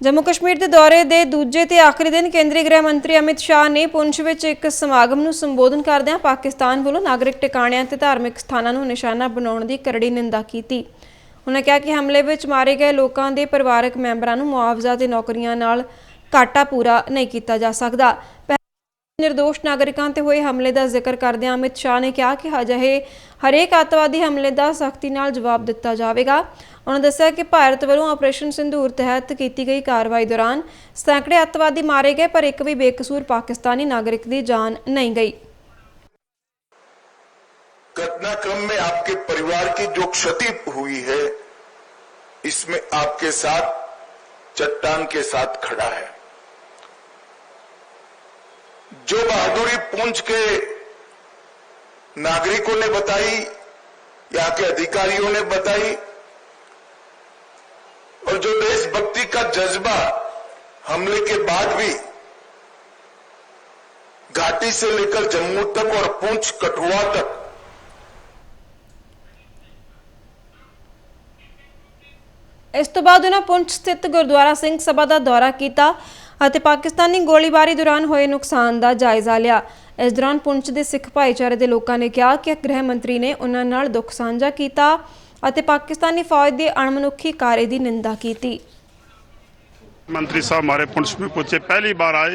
ਜੰਮੂ ਕਸ਼ਮੀਰ ਦੇ ਦੌਰੇ ਦੇ ਦੂਜੇ ਤੇ ਆਖਰੀ ਦਿਨ ਕੇਂਦਰੀ ਗ੍ਰਹਿ ਮੰਤਰੀ ਅਮਿਤ ਸ਼ਾਹ ਨੇ ਪੁੰਛ ਵਿੱਚ ਇੱਕ ਸਮਾਗਮ ਨੂੰ ਸੰਬੋਧਨ ਕਰਦਿਆਂ ਪਾਕਿਸਤਾਨ ਵੱਲੋਂ ਨਾਗਰਿਕ ਟਿਕਾਣਿਆਂ ਤੇ ਧਾਰਮਿਕ ਸਥਾਨਾਂ ਨੂੰ ਨਿਸ਼ਾਨਾ ਬਣਾਉਣ ਦੀ ਕਰੜੀ ਨਿੰਦਾ ਕੀਤੀ। ਉਨ੍ਹਾਂ ਕਿਹਾ ਕਿ ਹਮਲੇ ਵਿੱਚ ਮਾਰੇ ਗਏ ਲੋਕਾਂ ਦੇ ਪਰਿਵਾਰਕ ਮੈਂਬਰਾਂ ਨੂੰ ਮੁਆਵਜ਼ਾ ਤੇ ਨੌਕਰੀਆਂ ਨਾਲ ਘਾਟਾ ਪੂਰਾ ਨਹੀਂ ਕੀਤਾ ਜਾ ਸਕਦਾ। ਨਿਰਦੋਸ਼ ਨਾਗਰਿਕਾਂ ਤੇ ਹੋਏ ਹਮਲੇ ਦਾ ਜ਼ਿਕਰ ਕਰਦਿਆਂ ਅਮਿਤ ਸ਼ਾਹ ਨੇ ਕਿਹਾ ਕਿ ਅਜਿਹੇ ਹਰੇਕ ਅੱਤਵਾਦੀ ਹਮਲੇ ਦਾ ਸਖਤੀ ਨਾਲ ਜਵਾਬ ਦਿੱਤਾ ਜਾਵੇਗਾ ਉਹਨਾਂ ਦੱਸਿਆ ਕਿ ਭਾਰਤ ਵੱਲੋਂ ਆਪਰੇਸ਼ਨ ਸਿੰਧੂਰ ਤਹਿਤ ਕੀਤੀ ਗਈ ਕਾਰਵਾਈ ਦੌਰਾਨ ਸੈਂਕੜੇ ਅੱਤਵਾਦੀ ਮਾਰੇ ਗਏ ਪਰ ਇੱਕ ਵੀ ਬੇਕਸੂਰ ਪਾਕਿਸਤਾਨੀ ਨਾਗਰਿਕ ਦੀ ਜਾਨ ਨਹੀਂ ਗਈ घटनाक्रम में आपके परिवार की जो क्षति हुई है इसमें आपके साथ चट्टान के साथ खड़ा है जो बहादुरी पूंछ के नागरिकों ने बताई यहाँ के अधिकारियों ने बताई और जो देशभक्ति का जज्बा हमले के बाद भी घाटी से लेकर जम्मू तक और पुंछ कठुआ तक ਇਸ ਤੋਂ ਬਾਅਦ ਉਹਨਾਂ ਪੁੰਛ ਸਥਿਤ ਗੁਰਦੁਆਰਾ ਸਿੰਘ ਸਭਾ ਦਾ ਦੌਰਾ ਕੀਤਾ ਅਤੇ ਪਾਕਿਸਤਾਨੀ ਗੋਲੀਬਾਰੀ ਦੌਰਾਨ ਹੋਏ ਨੁਕਸਾਨ ਦਾ ਜਾਇਜ਼ਾ ਲਿਆ ਇਸ ਦੌਰਾਨ ਪੁੰਛ ਦੇ ਸਿੱਖ ਭਾਈਚਾਰੇ ਦੇ ਲੋਕਾਂ ਨੇ ਕਿਹਾ ਕਿ ਗ੍ਰਹਿ ਮੰਤਰੀ ਨੇ ਉਹਨਾਂ ਨਾਲ ਦੁੱਖ ਸਾਂਝਾ ਕੀਤਾ ਅਤੇ ਪਾਕਿਸਤਾਨੀ ਫੌਜ ਦੇ ਅਣਮਨੁੱਖੀ ਕਾਰੇ ਦੀ ਨਿੰਦਾ ਕੀਤੀ मंत्री साहब हमारे पुंछ में पहुंचे पहली बार आए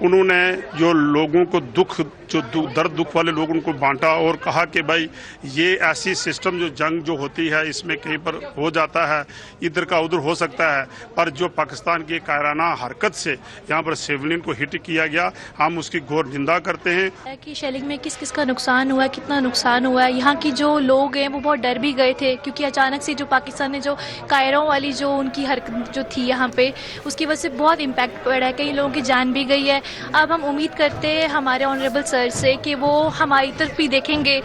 उन्होंने जो लोगों को दुख जो दु, दर्द दुख वाले लोग उनको बांटा और कहा कि भाई ये ऐसी सिस्टम जो जंग जो होती है इसमें कहीं पर हो जाता है इधर का उधर हो सकता है पर जो पाकिस्तान की कायराना हरकत से यहाँ पर सिविलियन को हिट किया गया हम उसकी घोर निंदा करते हैं। है कि शेलिंग में किस किस का नुकसान हुआ है कितना नुकसान हुआ है? यहाँ की जो लोग हैं वो बहुत डर भी गए थे क्योंकि अचानक से जो पाकिस्तान ने जो कायरों वाली जो उनकी हरकत जो थी यहाँ पे उसकी वजह से बहुत इम्पैक्ट पड़ा है। कई लोगों की जान भी गई है। अब हम उम्मीद करते हैं हमारे ऑनरेबल सर से कि वो हमारी तरफ़ भी देखेंगे।